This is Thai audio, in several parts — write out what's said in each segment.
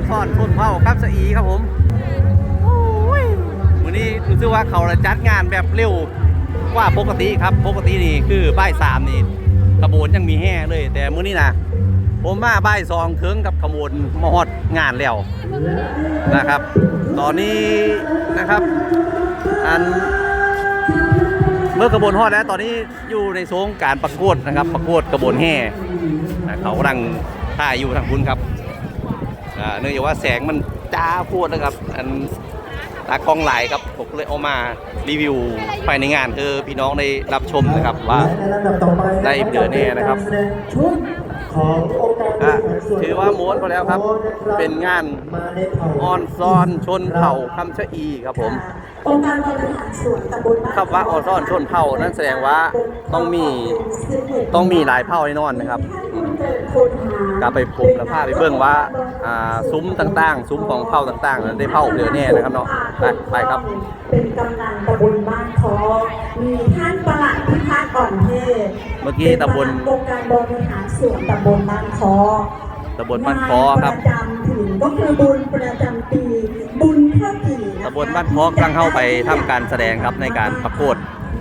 อนซ่อนทุนเผาครับสอีครับผมวันนี้รู้สึกว่าเขาจัดงานแบบเร็วกว่าปกติครับปกตินี่คือบ่ายสามนี่ขบวนยังมีแห่เลย แต่มื้อนี้นะผมมาบ่ายสองถึงกับขบวนมอดงานแล้วนะครับ ตอนนี้นะครับอันเมื่อกระบวนฮอดแล้วตอนนี้อยู่ในโซงการประกวดนะครับ ประกวดกระบวนแห่เขากำลังถ่ายอยู่ทางคุณครับ เนื่องจากว่าแสงมันจ้าโพดนะครับ อันตากล้องหลายครับผมเลยเอามารีวิวภายในงานคือพี่น้องได้รับชมนะครับว่าในลำดับต่อได้เดือนแน่นะครับชุดขององค์การบอะริหารส่วนถือว่าม้วนพอแล้วครับ เป็นงานมาในเผ่ออนซอนชนเผ่าคำชะอีครับผมองค์การบริหารส่วนตำบลบ้นคำว่าออนซอนชนเผ่านั่นแสดงว่าต้องมีต้องมีหลายเผ่าแน่นอนนะครับ กลับไปพบแล้วพาไปเบิ่งว่าอ่าซุ้มต่างๆ ซุ้มของเผ่าต่างๆนั้นได้เผ่าเดือแน่นะครับเนาะไปไปครับ เป็นกำนันตำบลบ้านคอมีท่านประหลัดพิพัฒน์อ่อนเทพเมื่อกี้ตำบลเป็นประหลัดองค์การบริหารส่วนตำบลบ้านคอตำบลบ้านคอครับงานประจำถิ่นก็คือบุญประจำปีบุญข้าวกี่ะคะตำบลบ้านคอกำลังเข้าไปทำการแสดงครับในการประกวด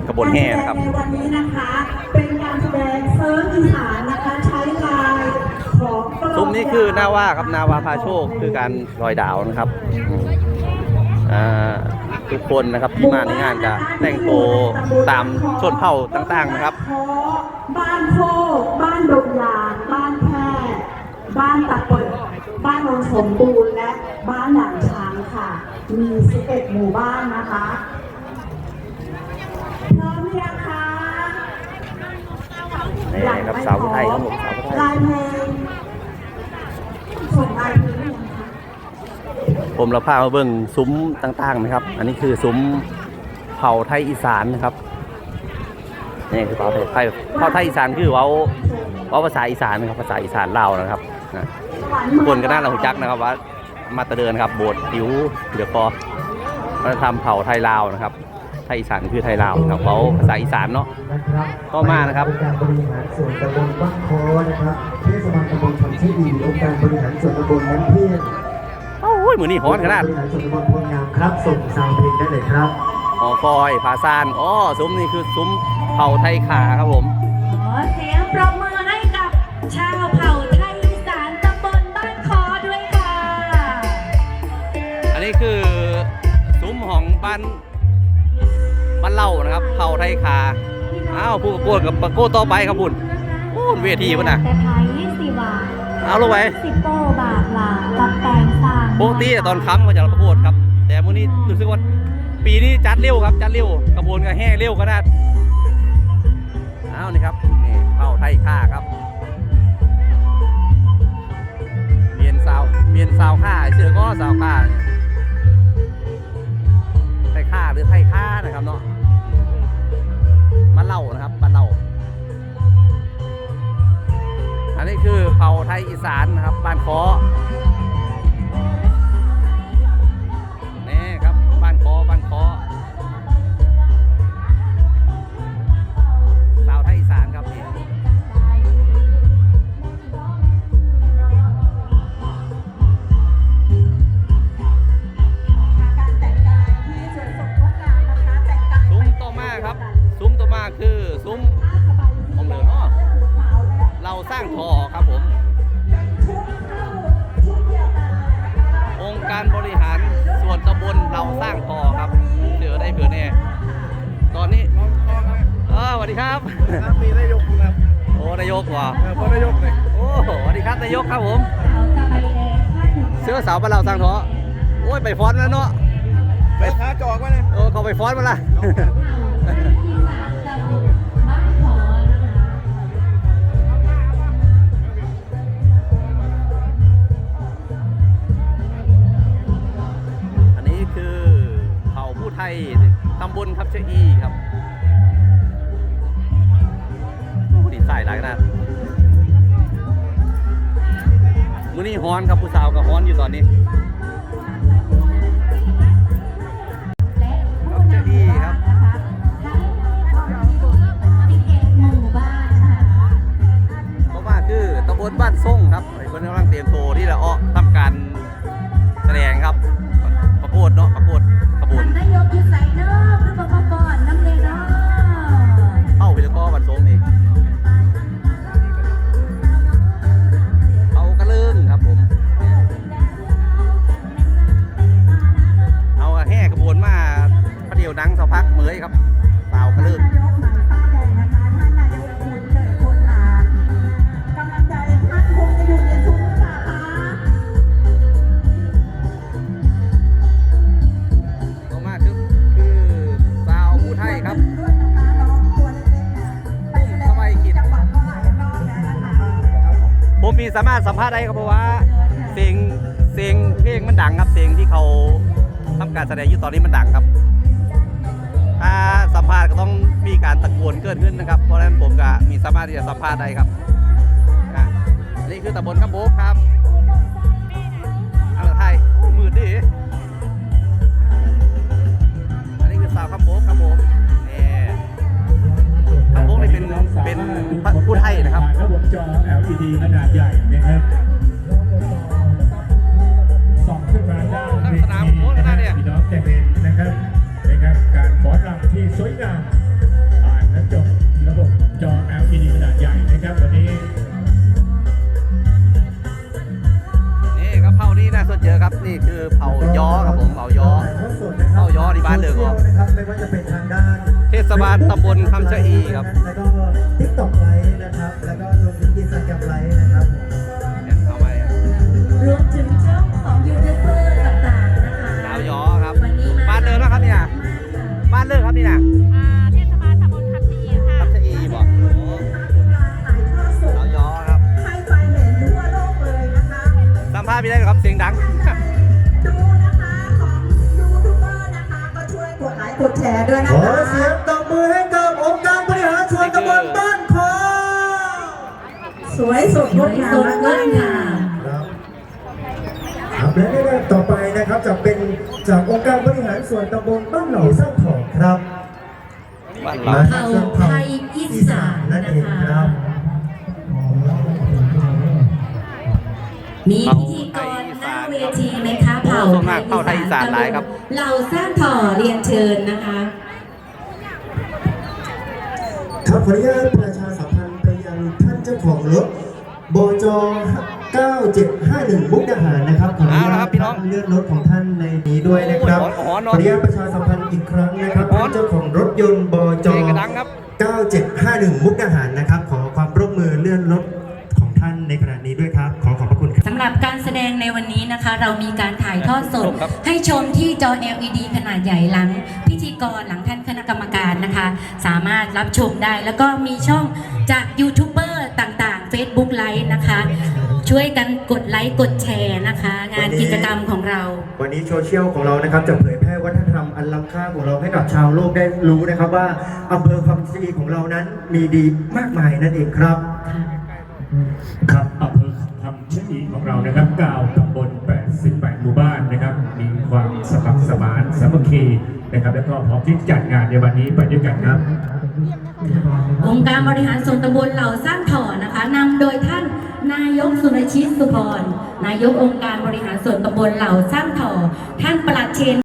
กระบวนแห่นะครับในวันนี้นะคะ เป็นการแสดงเซิร์ฟอีสาน ซุ้มนี้คือนาว่าครับนาวาพาโชคคือการลอยดาวนะครับอืมอ่าทุกคนนะครับที่มาในงานจะแต่งตัวตามชนเผ่าต่างๆนะครับ บ้านโคกบ้านดงยางบ้านแพร่บ้านตะเปิดบ้านโนนสมบูรณ์และบ้านหลังช้างค่ะ มี 11 หมู่บ้านนะคะพร้อมหรือยังคะนี่ครับสาวผู้ไทยครับผมสาวผู้ไทยลายเพลงส่งลายเพลงหรือยังคะ ผมเราพามาเบิ่งซุ้มต่างๆนะครับ อันนี้คือซุ้มเผ่าไทยอีสานนะครับนี่คือเผ่าไทยไทยเผ่าไทยอีสานคือเว้าเว้าภาษาอีสานนะครับภาษาอีสานลาวนะครับนะทุกคนก็น่าเราจักนะครับว่ามาตะเดินครับโบสถ์ผิวเดือคอวัฒนธรรมเผ่าไทยลาวนะครับ ไทยอีสานคือไทยลาวนะครับเว้าภาษาอีสานเนาะนะครับต่อมานะครับการบริหารส่วนตำบลบ้านคอนะครับเทศบาลตำบลคำชะอีองค์การบริหารส่วนตำบลน้ำเพียงโอ้ ยมือนี่ฮ้อนขนาดบริหารส่วนตำบลโพงงามครับส่งซาวด์เพลงได้เลยครับหอคอยผาซานอ๋อซุ้มนี่คือซุ้มเผ่าไทยขาครับผมขอเสียงปรบมือให้กับชาวเผ่าไทยอีสานตำบลบ้านคอด้วยค่ะ อันนี้คือซุ้มของบ้านบ้านเล่านะครับ เผ่าไทยคาอ้าวผู้ประกวดกับประกวดต่อไปครับคุณโอ้เวทีพุ่นน่ะแต่ไทยสิบาทเอาลงไปสิบโปบาทหลา ติตอนค้ำเขาจะประกวดครับ แต่มื้อนี้รู้สึกว่าปีนี้จัดเร็วครับ จัดเร็วกระบวนการแห่เร็วขนาดเอานี่ครับนี่เผ่าไทยคาครับเมียนสาวเมียนสาวค่าเสือก็สาวค่าไทยค่าหรือไทยค่านะครับเนาะบ้าเล่านะครับบ้าเล่าอันนี้คือเผ่าไทยอีสานนะครับบ้านคอาสร้างทอครับผม องค์การบริหารส่วนตำบลเราสร้างทอครับเดี๋ยวได้เผื่อแน่ตอนนี้เออสวัสดีครับครับมีนายกครับโอ้นายกว่ะเออพ่อนายกเลยโอ้สวัสดีครับนายกครับผมเราจะไปแลผ้าถุงเสื้อสาวบ้านเราสร้างทอโอ้ยไปฟ้อนแล้วเนาะไปท้าจอกวะเนี่ยเออเขาไปฟ้อนมาละ หลายขนาดมื้อนี้ฮ้อนครับผู้สาวกับฮ้อนอยู่ตอนนี้นบ้านนะคะทั้งสิบเอ็ดหมู่บ้านค่ะเพราะว่าคือตำบลบ้านส่งครับเพิ่นกำลังเตรียมตัวที่จะอ้อทำการแสดงครับประกวดเนาะประกวดขบวนนายกอยู่ใส่เนอะหรือ สามารถสัมภาษณ์ได้ครับเพราะว่าเสียงเสียงเพลงมันดังครับเสียงที่เขาทำการแสดงอยู่ตอนนี้มันดังครับ ถ้าสัมภาษณ์ก็ต้องมีการตะโกนเกิดขึ้นนะครับ เพราะฉะนั้นผมก็มีสามารถที่จะสัมภาษณ์ได้ครับอะนี่คือตำบลขโบกครับอันไทยโอ้มืดดิ จอ LED ขนาดใหญ่นะครับส่องขึ้นมาด้านเวสนามทีโค้งนะขคนารัดบเนี่ยพี่น้องจะเห็นนะครับนะครับ การฟ้อนรำที่สวยงามผ่านกระจกระบบจอ LED ขนาดใหญ่นะครับวันนี้นี่ครับเผานี่น่าสนเจอครับนี่คือเผายอครับผมเผายอเข้ายอที่บ้านเดือดก่อนนะครับไม่ว่าจะเป็นทางด้านเทศบาลตำบลคำชะอีครับแล้วก็ทิกตอกไลฟ์นะครับ นเลิกครับนี่นะอ่าเทศบาลตำบลคำชะอีค่ะคำชะอีบอกโอ้ถ่ายทอดสดสาวยอครับให้ไปเห็นทั่วโลกเลยนะคะสัมภาษณ์ไม่ได้หรอกครับเสียงดังดูนะคะของยูทูบเบอร์นะคะก็ช่วยกดไลค์กดแชร์ด้วยนะขอคะเสียงตบมือให้กับองค์การบริหารส่วนตำบลบ้านคอ สวยสดงดงามสดงดงามครับครับ และในระดับต่อไปนะครับจะเป็นจากองค์การบริหารส่วนตำบลบ้านเหล่าสร้างของครับบ้านเราเผ่าไทยอีสานนั่นนะเองคะครับ มีพิธีกรหน้าเวทีไหมคะเผ่าโอ้ส่วนมากเผ่าไทยอีสานหลายครับ เราสร้างถ่อเรียนเชิญนะคะครับขออนุญาตประชาสัมพันธ์ไปยังท่านเจ้าของรถบจ 9751 มุกดาหารนะครับขออนุเอาละญาครัตบพี่น้องเลื่อนรถของท่านในนี้ด้วยนะครับโอ้ยหอนหอนขออนุญาตประชาสัมพันธ์อีกครั้งนะครับหอนท่านเจ้าของรถยนต์บจเพลงกระดังครับ9751 มุกดาหารนะครับ ขอความร่วมมือเลื่อนรถของท่านในขณะนี้ด้วยครับ ขอขอบพระคุณครับสำหรับการแสดงในวันนี้นะคะ เรามีการถ่ายทอดสดครับให้ชมที่จอ LED ขนาดใหญ่หลัง พิธีกรหลังท่านคณะกรรมการนะคะ สามารถรับชมได้แล้วก็มีช่องจากยูทูบเบอร์ต่างๆ Facebook ไลฟ์นะคะ ช่วยกันกดไลค์กดแชร์นะคะ งานกิจกรรมของเรา วันนี้โซเชียลของเรานะครับจะเผยแพร่วัฒนธรรมอันล้ำค่าของเราให้กับชาวโลกได้รู้นะครับว่าอำเภอคำชะอีของเรานั้นมีดีมากมายนั่นเองครับ ครับอำเภอคำชะอีของเรานะครับ9ตำบล 88 หมู่บ้านนะครับ มีความสมัครสมานสามัคคีนะครับ แล้วก็พร้อมที่จัดงานในวันนี้ไปด้วยกันครับองค์การบริหารส่วนตำบลเหล่าสร้างถ่อนะคะนำโดยท่าน นายกสุรชิตสุพร นายกองค์การบริหารส่วนตำบลเหล่าสร้างถ่อท่านประหลัดเชน